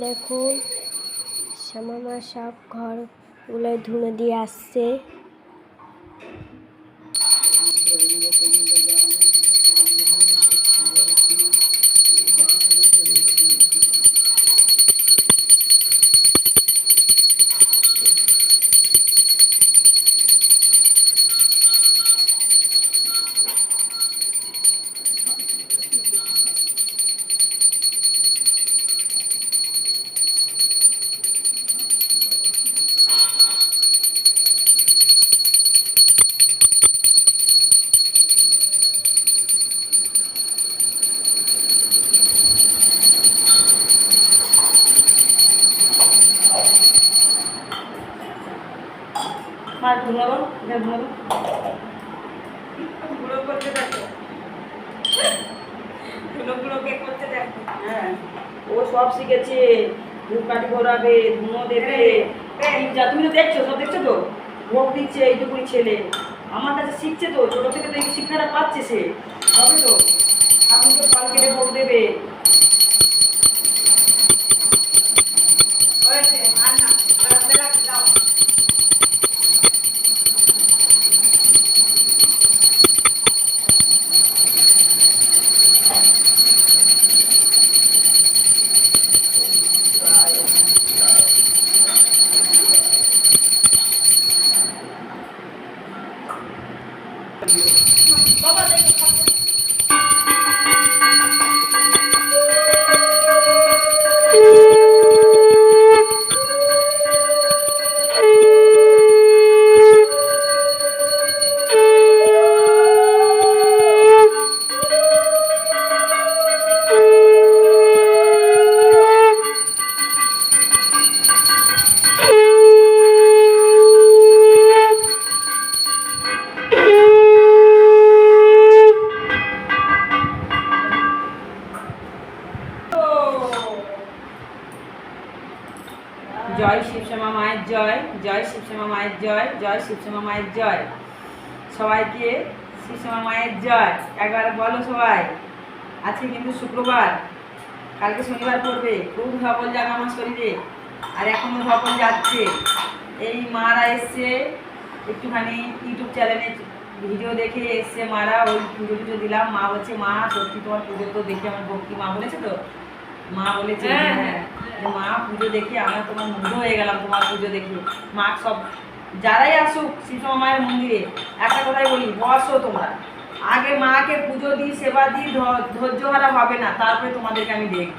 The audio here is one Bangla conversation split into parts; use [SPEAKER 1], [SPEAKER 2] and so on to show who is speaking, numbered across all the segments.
[SPEAKER 1] দেখুন শ্যামা মা সব ঘরগুলো ধুনে দিয়ে আসছে।
[SPEAKER 2] ঘুমাবো এটা ঘুমাবো গুঁড়ো করতে দেখো গুঁড়ো গুঁড়োকে করতে দেখো হ্যাঁ ও সব শিখেছে ধূপকাঠি ঘোরাবে ধুনো দেবে এই যা তুমি তো দেখছ সব দেখছ তো? ভোগ দিচ্ছে এইটুকুনি ছেলে। আমার কাছে শিখছে তো ছোটো থেকে তো এই শিক্ষাটা পাচ্ছে সে। হবে তো? ঠাকুরকে ফল কেটে ভোগ দেবে। জয় জয় শিবশ্যামা মায়ের জয়। সবাইকে শিবশ্যামা মায়ের জয়। একবার বলো সবাই আজকে কিন্তু শুক্রবার কালকে শনিবার পড়বে। খুব ধবল আমার শরীরে আর এখনও ধবল যাচ্ছে। এই মারা এসছে একটুখানি ইউটিউব চ্যানেলে ভিডিও দেখে এসছে মারা ওই পুজো টুজো দিলাম। মা বলছে মা সত্যি তোমার পুজো তো দেখে আমার ভক্তি মা বলেছে তো? মা বলেছে
[SPEAKER 3] হ্যাঁ,
[SPEAKER 2] হ্যাঁ যে মা পুজো দেখে আমরা তোমার মুগ্ধ হয়ে গেলাম তোমার পুজো দেখে। মা সব যারাই আসুক শিশু মায়ের মন্দিরে, একটা কথাই বলি, বসো তোমরা। আগে মাকে পুজো দিই, সেবা দিই ধৈর্য হারা হবে না, তারপরে তোমাদেরকে আমি দেখব।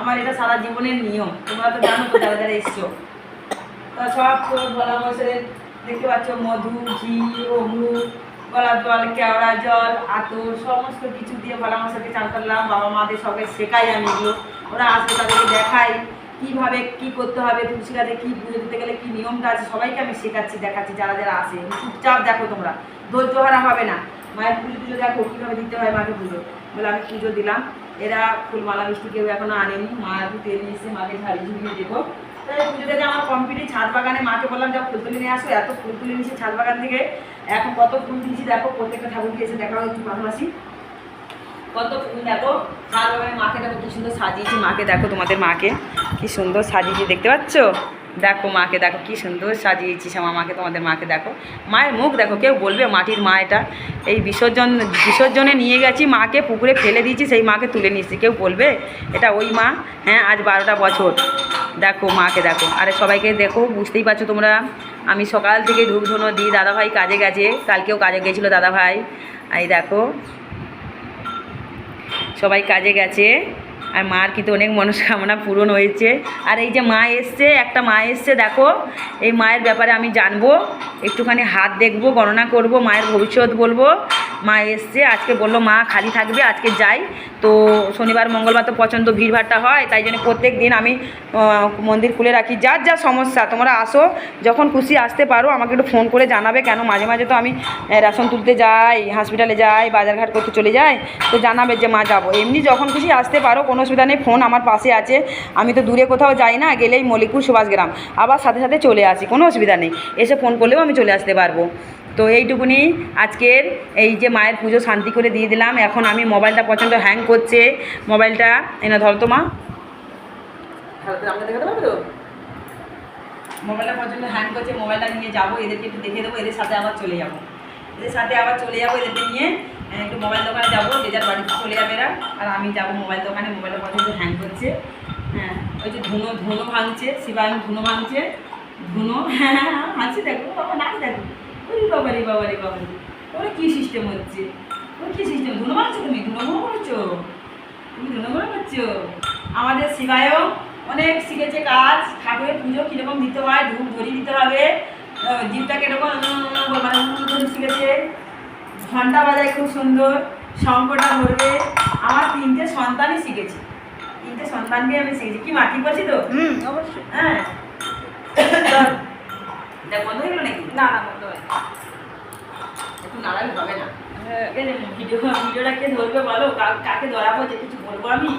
[SPEAKER 2] আমার এটা সারা জীবনের নিয়ম, তোমরা তো জানো তো, যারা যারা এসছো। সব ভোলা মশাইয়ের দেখতে পাচ্ছ, মধু, ঘি অমৃত গলার জল, কেওড়া জল, আতর, সমস্ত কিছু দিয়ে ভোলা মশাইকে চান করলাম। বাবা মাদের সবাই শেখাই আমি ওরা আসবে তাদেরকে দেখাই। কীভাবে কী করতে হবে তুলসী গাছে কী পুজো দিতে গেলে কী নিয়মটা আছে, সবাইকে আমি শেখাচ্ছি, দেখাচ্ছি, যারা যারা আসে চুপচাপ দেখো তোমরা, ধৈর্য হারা হবে না। মায়ের পুজো টুজো দেখো, কীভাবে দিতে হয় মাকে পুজো। বলে আমি পুজো দিলাম। এরা ফুলমালা, মিষ্টি কেউ এখনও আনেনি। মা একটু তেল নিয়ে এসে মাকে ঝাড়ি ঝুড়িয়ে দেবো। তাই পুজো থেকে আমার কমপ্লিট ছাদ বাগানে মাকে বললাম যা ফুল তুলে নিয়ে আসো। এত ফুল তুলে নিয়েছি ছাদ বাগান থেকে। এখন কত ফুল দিয়েছি দেখো, প্রত্যেকটা ঠাকুরকে এসে দেখাও একটু পাশাপাশি। কত ফুল, দেখো। বাগানে মাকে দেখো, কি সুন্দর সাজিয়েছি। মাকে দেখো তোমাদের মাকে, কি সুন্দর সাজিয়েছি, দেখতে পাচ্ছ? দেখো মাকে, দেখো কি সুন্দর সাজিয়েছি শ্যামা মাকে, তোমাদের মাকে দেখো। মায়ের মুখ দেখো, কেউ বলবে মাটির মা এটা। এই বিসর্জন, বিসর্জনে নিয়ে গেছি মাকে, পুকুরে ফেলে দিয়েছি, সেই মাকে তুলে নিয়েছি। কেউ বলবে এটা ওই মা? হ্যাঁ আজ বারোটা বছর। দেখো মাকে দেখো। আরে সবাইকে দেখো, বুঝতেই পারছ তোমরা। আমি সকাল থেকে ধূপ ধুনো দিই দাদাভাই কাজে গেছে। কালকেও কাজে গেছিল দাদাভাই। এই দেখো সবাই কাজে গেছে। আর মার কিন্তু অনেক মনস্কামনা পূরণ হয়েছে। আর এই যে মা এসছে, একটা মা এসছে, দেখো, এই মায়ের ব্যাপারে আমি জানব। একটুখানি হাত দেখব, গণনা করব, মায়ের ভবিষ্যৎ বলব। মা এসছে, আজকে বলল, মা, খালি থাকবে, আজকে যাই। তো শনিবার, মঙ্গলবার তো প্রচণ্ড ভিড়ভাড়টা হয়, তাই জন্য প্রত্যেক দিন আমি মন্দির খুলে রাখি। যার যা সমস্যা, তোমরা আসো, যখন খুশি আসতে পারো, আমাকে একটু ফোন করে জানাবে কেন? মাঝে মাঝে তো আমি রেশন তুলতে যাই হসপিটালে যাই, বাজারঘাট করতে চলে যাই, তো জানাবে যে, মা, যাব। এমনি যখন খুশি আসতে পারো, কোনো অসুবিধা নেই ফোন আমার পাশে আছে। আমি তো দূরে কোথাও যাই না, গেলেই মলিকপুর সুভাষগ্রাম। আবার সাথে সাথে চলে আসি, কোনো অসুবিধা নেই। এসে ফোন করলেও আমি চলে আসতে পারব। তো এইটুকুনি আজকের এই যে মায়ের পুজো শান্তি করে দিয়ে দিলাম। এখন আমি মোবাইলটা প্রচণ্ড হ্যাং করছে। মোবাইলটা এনে ধর তো মা। মোবাইলটা পর্যন্ত হ্যাং করছে। মোবাইলটা নিয়ে যাব। এদেরকে একটু দেখে দেবো। এদের সাথে আবার চলে যাব। এদের সাথে আবার চলে যাব। এদেরকে নিয়ে একটু মোবাইল দোকানে যাব। যে যার বাড়িতে চলে যাবে এরা। আর আমি যাব মোবাইল দোকানে। মোবাইলটা পর্যন্ত হ্যাং করছে। হ্যাঁ ওই যে ধুনো ধুনো ভাঙছে। শিবায়ন ধুনো ভাঙছে। ধুনো হ্যাঁ হ্যাঁ হ্যাঁ, হাসি দেখো। বাবা নাচ দেখো। ওরে বাবা রে বাবা রে বাবা ওরা কী সিস্টেম হচ্ছে? ওর কী সিস্টেম ধুনো ভাঙছো তুমি? ধুনো করছ? তুমি ধুনো করছ? আমাদের শিবায়ও অনেক শিখেছে কাজ। ঠাকুরের পুজো কীরকম দিতে হয়? ধূপ ধরিয়ে দিতে হবে। আহ, জিভটাকে এরকম মানে শিখেছে। ঘণ্টা বাজায় খুব সুন্দর। শঙ্কটা ধরবে। আমার তিনটে সন্তানই শিখেছি। তিনটে সন্তানকে আমি শিখেছি। কি মাটি করছি তো?
[SPEAKER 3] অবশ্যই।
[SPEAKER 2] হ্যাঁ। দেখ বন্ধ হয়ে গেল নাকি?
[SPEAKER 3] না না বন্ধ হয়
[SPEAKER 2] একটু নাড়ালে হবে না?
[SPEAKER 3] হ্যাঁ
[SPEAKER 2] ভিডিও ভিডিওটা কে ধরবে বলো কাকে ধরাবো যে কিছু বলব আমি?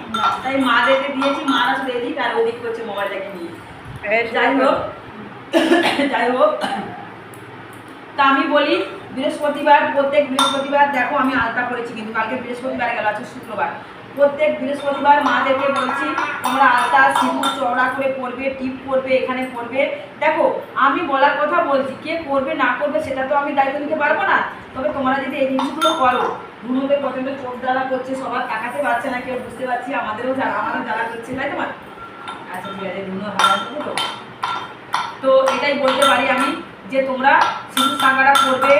[SPEAKER 2] তাই মাদেরকে দিয়েছি মারা শুধু এদিক আর ওদিক করছে মোবাইলটাকে নিয়ে। যাই হোক যাই হোক। তা আমি বলি বৃহস্পতিবার প্রত্যেক বৃহস্পতিবার দেখো আমি আলতা করেছি কিন্তু কালকে বৃহস্পতিবার গেল আছে শুক্রবার। প্রত্যেক বৃহস্পতিবার মাদেরকে বলছি, তোমরা আলতা, সিঁদুর, চওড়া করে পড়বে টিপ পরবে, এখানে পরবে। দেখো, আমি বলার কথা বলছি, কে করবে না করবে সেটা তো আমি দায়িত্ব নিতে পারব না। তবে তোমরা যদি এই জিনিসগুলো করো ধুনোতে প্রচণ্ড চোখ জ্বালা করছে, সবার তাকাতে পারছে না, কেউ বুঝতে পারছি, আমাদেরও জ্বালা, আমারও জ্বালা করছে, তাই তোমার আচ্ছা ঠিক আছে তো। এটাই বলতে পারি আমি যে তোমরা সিঁদুর সাঙ্গারা পরবে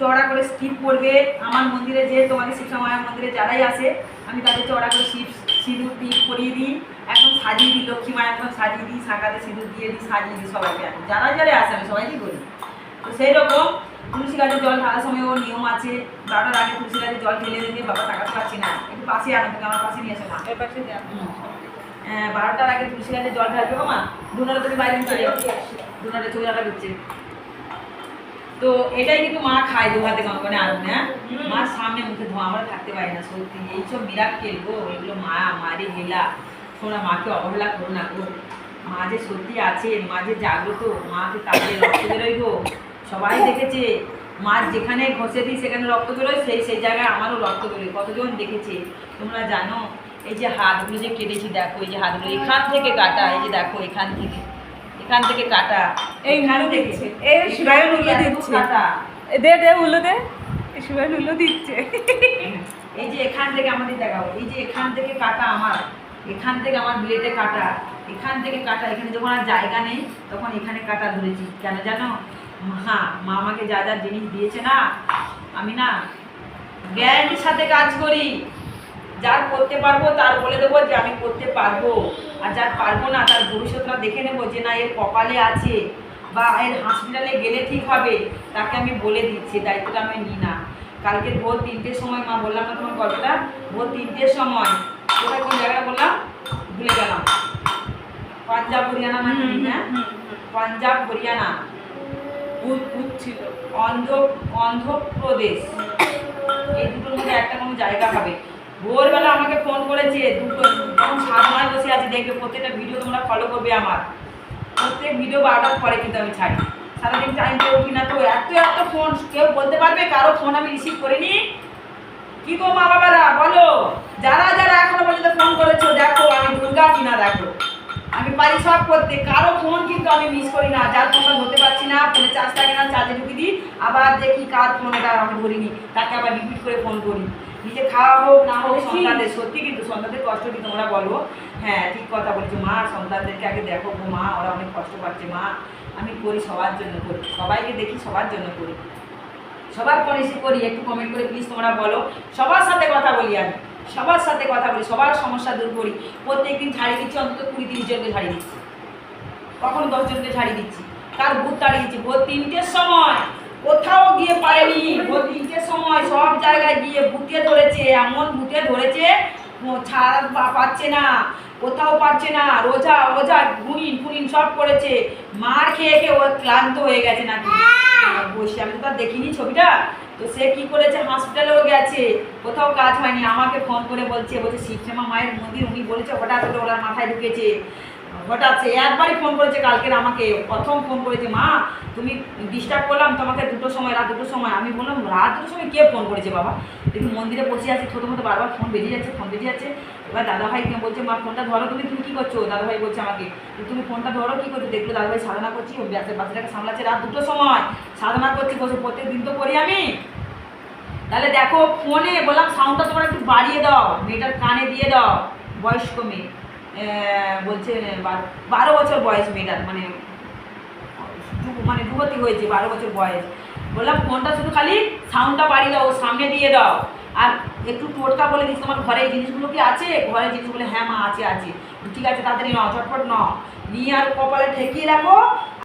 [SPEAKER 2] চড়া করে স্টিপ পরবে আমার মন্দিরে যে তোমাদের শিক্ষা মায়ের মন্দিরে যারাই আসে আমি তাদের চড়া করে সিপ সিঁদুর টিপ পরিয়ে দিই। একদম সাজিয়ে দিই লক্ষ্মী মায়ের একদম সাজিয়ে দিই সাঁকাতে সিঁদুর দিয়ে দিই সাজিয়ে দিই সবাইকে আমি যারা যারা আসে আমি সবাইকেই করি তো সেই রকম তুলসী গাছে জল ঢালার সময় ওর নিয়ম আছে। বারোটার আগে তুলসী গাছে জল ঢেলে দিলে বাবা টাকাতে পাচ্ছি না। একটু পাশে আনো তুমি আমার পাশে নিয়ে এসো না হ্যাঁ, বারোটার আগে তুলসী গাছে জল ঢালবে মা। দুনারে তুমি বাইরে চলে যাও দুনারে চলে যাওয়া হচ্ছে তো এটাই কিন্তু মা খায় দু হাতে কঙ্কনে আনবে হ্যাঁ। মার সামনে মুখে ধোঁয়া, আমরা থাকতে পারি না, সত্যি। এইসব মিরাক্কেল খেলব এগুলো মা মারি হেলা। তোমরা মাকে অবহেলা করো না গো। মা যে সত্যি আছে, মা যে জাগ্রত, মাকে তাদের রক্ত বেরোয় গো। সবাই দেখেছে, মা যেখানে ঘষে দিই, সেখানে রক্ত বেরোয়, সেই সেই জায়গায় আমারও রক্ত বেরোয়। কতজন দেখেছে? তোমরা জানো? এই যে হাতগুলো যে কেটেছি, দেখো, এই যে হাতগুলো, এখান থেকে কাটা, এই যে দেখো, এখান থেকে। এখান থেকে কাটা।
[SPEAKER 3] এই
[SPEAKER 2] থেকে
[SPEAKER 3] দিচ্ছে। এই শিবায়ন
[SPEAKER 2] এত
[SPEAKER 3] দিচ্ছে। দে দে উল্লো দে। শিবায়ন উল্লো দিচ্ছে।
[SPEAKER 2] এই যে এখান থেকে আমাদের দেখাও। এই যে এখান থেকে কাটা আমার। এখান থেকে আমার ব্লেডে কাটা। এখান থেকে কাটা। এখানে যখন আর জায়গা নেই তখন এখানে কাটা ধরেছি। কেন জানো? মা মা আমাকে যা যা জিনিস দিয়েছে না আমি না গ্যারান্টির সাথে কাজ করি। যার করতে পারব তার বলে দেবো যে আমি করতে পারব। আর যার পারব না তার ভবিষ্যৎটা দেখে নেব যে না এর কপালে আছে বা এর হসপিটালে গেলে ঠিক হবে তাকে আমি বলে দিচ্ছি দায়িত্বটা আমি নিই না। কালকে ভোর তিনটের সময় মা বললাম না তোমার গল্পটা? ভোর তিনটের সময়। কোথায় কোন জায়গাটা বললাম? ভুলে গেলাম। পাঞ্জাব হরিয়ানা না হ্যাঁ? পাঞ্জাব হরিয়ানা।
[SPEAKER 3] ছিল।
[SPEAKER 2] অন্ধ্র অন্ধ্রপ্রদেশ এই দুটোর মধ্যে একটা কোনো জায়গা হবে। ভোরবেলা আমাকে ফোন করেছে, দুটো তখন সাধনায় বসে আছি, দেখবে প্রত্যেকটা ভিডিও তোমরা ফলো করবে আমার। প্রত্যেক ভিডিও বারোটার পরে কিন্তু আমি ছাড়ি। সারাদিন টাইম পেয়ে উঠি না তো, এত এত ফোন কেউ বলতে পারবে কারও ফোন আমি রিসিভ করিনি? কি গো মা বাবারা, বলো। যারা যারা এখনও পর্যন্ত ফোন করেছ, দেখো, আমি দুর্গা কিনা দেখো। আমি পারি সব করতে, কারও ফোন কিন্তু আমি মিস করি না। যার ফোনটা ধরতে পারছি না ফোনে চার্জ থাকে না চার্জে ঢুকি দিই। আবার দেখি কার ফোন এটা আমি ধরিনি, তাকে আবার রিপিট করে ফোন করি। নিজে খাওয়া হোক না হোক সন্তানদের সত্যি কিন্তু সন্তানদের কষ্ট কি তোমরা বলো। হ্যাঁ ঠিক কথা বলছো। মা সন্তানদেরকে আগে দেখো গো মা ওরা অনেক কষ্ট পাচ্ছে। মা আমি করি সবার জন্য করি। সবাইকে দেখি সবার জন্য করি। সবার পরে এসে করি একটু কমেন্ট করে প্লিজ তোমরা বলো। সবার সাথে কথা বলি আমি। সবার সাথে কথা বলি সবার সমস্যা দূর করি। প্রত্যেক দিন ছাড়িয়ে দিচ্ছি অন্তত কুড়ি তিরিশ জনকে ছাড়িয়ে দিচ্ছি। কখনো দশজনকে ছাড়িয়ে দিচ্ছি। তার ভূত তাড়িয়ে দিচ্ছি। ভোর তিনটের সময়। কোথাও গিয়ে পারেনি তিনটের সময় সব জায়গায় গিয়ে ভূতে ধরেছে, এমন ভূতে ধরেছে ছাড় পাচ্ছে না, কোথাও পারছে না, রোজা ওজা গুনিন ফুনিন সব করেছে, মার খেয়ে খেয়ে ও ক্লান্ত হয়ে গেছে নাকি? বসে, আমি তো দেখিনি ছবিটা। তো সে কি করেছে? হসপিটালেও গেছে, কোথাও কাজ হয়নি, আমাকে ফোন করে বলছে বলছে শিবশ্যামা মায়ের মন্দির, উনি বলেছে হঠাৎ করে ওরা মাথায় ঢুকেছে। সে একবারই ফোন করেছে কালকের আমাকে। প্রথম ফোন করেছে, মা, তুমি ডিস্টার্ব করলাম তোমাকে দুটো সময়, রাত দুটোর সময়। আমি বললাম, রাত দুটোর সময় কে ফোন করেছে বাবা? দেখি মন্দিরে বসে আছি ছোটো মতো বারবার ফোন বেরিয়ে যাচ্ছে ফোন বেরিয়ে যাচ্ছে। এবার দাদাভাই বলছে, মা ফোনটা ধরো তুমি তুমি কী করছ? দাদাভাই বলছে আমাকে তুমি ফোনটা ধরো, কী করছ? দেখল দাদাভাই সাধনা করছি ব্যাসের বাচ্চাটাকে সামলাচ্ছে রাত দুটোর সময়। সাধনা করছি, বসে প্রত্যেক দিন তো করি আমি। তাহলে দেখো ফোনে বললাম সাউন্ডটা তোমরা একটু বাড়িয়ে দাও, মেয়েটার কানে দিয়ে দাও, বয়স্ক মেয়ে। বলছে বারো- বছর বয়স মেয়েটার মানে মানে যুবতী হয়েছে, বারো বছর বয়স। বললাম, ফোনটা শুধু খালি সাউন্ডটা বাড়িয়ে দাও, সামনে দিয়ে দাও। আর একটু টোটকা বলে দিস, তোমার ঘরে জিনিসগুলো কি আছে? ঘরে জিনিসগুলো হ্যাঁ মা, আছে আছে। ঠিক আছে, তাড়াতাড়ি ন চটপট ন নিয়ে আর কপালে ঠেকিয়ে রাখো